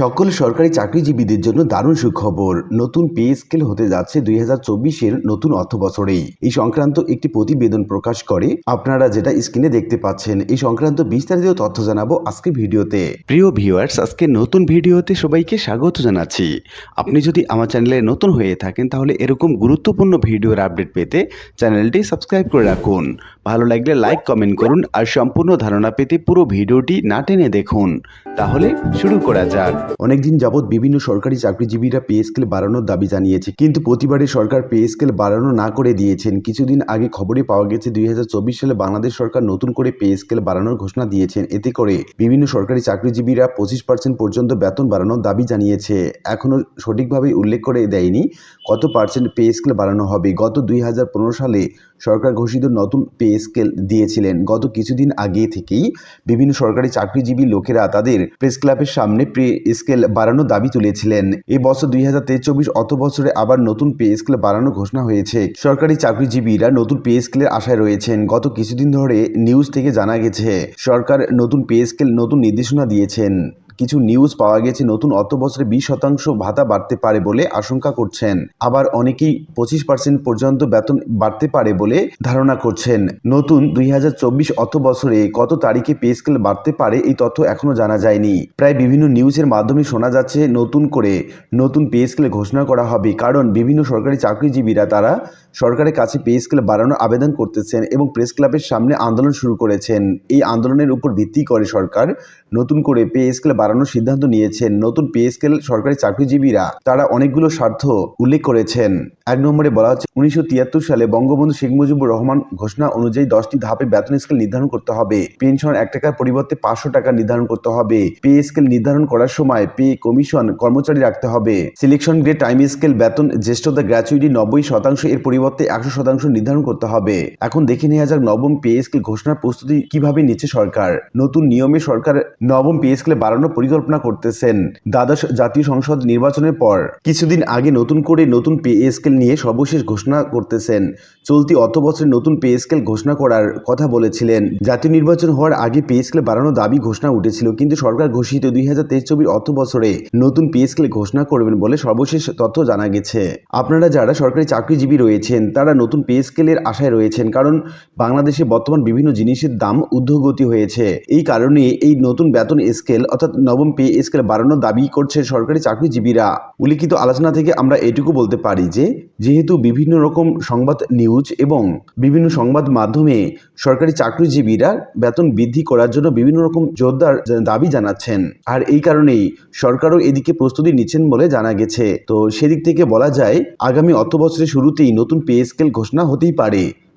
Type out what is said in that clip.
সকল সরকারি চাকরিজীবীদের জন্য দারুণ সুখবর। নতুন পে স্কেল হতে যাচ্ছে দুই হাজার চব্বিশের নতুন অর্থ বছরেই এই সংক্রান্ত একটি প্রতিবেদন প্রকাশ করে আপনারা যেটা স্ক্রিনে দেখতে পাচ্ছেন, এই সংক্রান্ত বিস্তারিত তথ্য জানাব আজকে ভিডিওতে। প্রিয় ভিউয়ার্স, আজকে নতুন ভিডিওতে সবাইকে স্বাগত জানাচ্ছি। আপনি যদি আমার চ্যানেলে নতুন হয়ে থাকেন, তাহলে এরকম গুরুত্বপূর্ণ ভিডিওর আপডেট পেতে চ্যানেলটি সাবস্ক্রাইব করে রাখুন। ভালো লাগলে লাইক, কমেন্ট করুন আর সম্পূর্ণ ধারণা পেতে পুরো ভিডিওটি না টেনে দেখুন। তাহলে শুরু করা যাক। অনেকদিন যাবৎ বিভিন্ন সরকারি চাকরিজীবীরা পে স্কেল বাড়ানোর দাবি জানিয়েছে, কিন্তু প্রতিবারে সরকার পে স্কেল বাড়ানো না করে দিয়েছেন। কিছুদিন আগে খবরে পাওয়া গেছে, দুই হাজার চব্বিশ সালে বাংলাদেশ সরকার নতুন করে পে স্কেল বাড়ানোর ঘোষণা দিয়েছেন। এতে করে বিভিন্ন সরকারি চাকরিজীবীরা পঁচিশ পার্সেন্ট পর্যন্ত বেতন বাড়ানোর দাবি জানিয়েছে। এখনও সঠিকভাবে উল্লেখ করে দেয়নি কত পার্সেন্ট পে স্কেল বাড়ানো হবে। গত দুই হাজার পনেরো সালে সরকার ঘোষিত নতুন পে স্কেল দিয়েছিলেন। গত কিছুদিন আগে থেকেই বিভিন্ন সরকারি চাকরিজীবী লোকেরা তাদের প্রেস ক্লাবের সামনে পে স্কেল বাড়ানোর দাবি তুলেছিলেন। এই বছর দুই হাজার তেইশ চব্বিশ অত বছরে আবার নতুন পে স্কেল বাড়ানোর ঘোষণা হয়েছে। সরকারি চাকরিজীবীরা নতুন পে স্কেলের আশায় রয়েছেন। গত কিছুদিন ধরে নিউজ থেকে জানা গেছে, সরকার নতুন পে স্কেল নতুন নির্দেশনা দিয়েছেন। কিছু নিউজ পাওয়া গেছে, নতুন অর্থ বছরে বিশ শতাংশ ভাতা বাড়তে পারে বলে আশঙ্কা করছেন। আবার অনেকেই পঁচিশ পার্সেন্ট পর্যন্ত বেতন বাড়তে পারে বলে ধারণা করছেন। নতুন দুই হাজার চব্বিশ অর্থ বছরে কত তারিখে পে স্কেল বাড়তে পারে এই তথ্য এখনও জানা যায়নি। প্রায় বিভিন্ন নিউজের মাধ্যমে শোনা যাচ্ছে নতুন করে নতুন পে স্কেল ঘোষণা করা হবে, কারণ বিভিন্ন সরকারি চাকরিজীবীরা তারা সরকারের কাছে পে স্কেল বাড়ানোর আবেদন করতেছেন এবং প্রেস ক্লাবের সামনে আন্দোলন শুরু করেছেন। এই আন্দোলনের উপর ভিত্তি করে সরকার নতুন করে পে স্কেল বাড়ানোর সিদ্ধান্ত নিয়েছেন নতুন পিএসকেল স্কেল সরকারি চাকরিজীবীরা। তারা অনেকগুলো স্বার্থ উল্লেখ করেছেন। এক নম্বরে বলা হচ্ছে, উনিশশো তিয়াত্তর সালে বঙ্গবন্ধু শেখ মুজিবুর রহমান ঘোষণা অনুযায়ী দশটি ধাপে বেতন স্কেল নির্ধারণ করতে হবে। পেনশন এক টাকার পরিবর্তে পাঁচশো টাকা নির্ধারণ করতে হবে। পে স্কেল নির্ধারণ করার সময় পে কমিশন কর্মচারী রাখতে হবে। সিলেকশন গ্রেড টাইম স্কেল বেতন জ্যেষ্ঠতা গ্র্যাচুইটি নব্বই শতাংশ, এর পরিবর্তে একশো শতাংশ নির্ধারণ করতে হবে। এখন দেখে নেওয়া যাক নবম পে স্কেল ঘোষণার প্রস্তুতি কীভাবে নিচ্ছে সরকার। নতুন নিয়মে সরকার নবম পে স্কেলে বাড়ানোর পরিকল্পনা করতেছেন। দ্বাদশ জাতীয় সংসদ নির্বাচনের পর কিছুদিন আগে নতুন করে নতুন পে স্কেল নিয়ে সর্বশেষ ঘোষণা করতেছেন। চলতি অর্থ বছরে নতুন পে স্কেল ঘোষণা করার কথা বলেছিলেন। জাতীয় নির্বাচন হওয়ার আগে পে স্কেল বাড়ানোর দাবি ঘোষণা উঠেছিল, কিন্তু সরকার ঘোষিত দুই হাজার তেইশ চব্বিশ অর্থ বছরে নতুন পে স্কেল ঘোষণা করবেন বলে সর্বশেষ তথ্য জানা গেছে। আপনারা যারা সরকারি চাকরিজীবী রয়েছেন, তারা নতুন পে স্কেলের আশায় রয়েছেন, কারণ বাংলাদেশে বর্তমান বিভিন্ন জিনিসের দাম ঊর্ধ্বগতি হয়েছে। এই কারণে এই নতুন বেতন স্কেল, অর্থাৎ নবম পে স্কেল বাড়ানোর দাবি করছে সরকারি চাকরিজীবীরা। উল্লিখিত আলোচনা থেকে আমরা এটুকু বলতে পারি যে যেহেতু বিভিন্ন রকম সংবাদ নিউজ এবং বিভিন্ন সংবাদ মাধ্যমে সরকারি চাকরিজীবীরা বেতন বৃদ্ধি করার জন্য বিভিন্ন রকম জোরদার দাবি জানাচ্ছেন। আর এই কারণেই সরকারও এদিকে প্রস্তুতি নিচ্ছেন বলে জানা গেছে। তো সেদিক থেকে বলা যায়, আগামী অর্থ বছরের শুরুতেই নতুন পে স্কেল ঘোষণা হতেই পারে।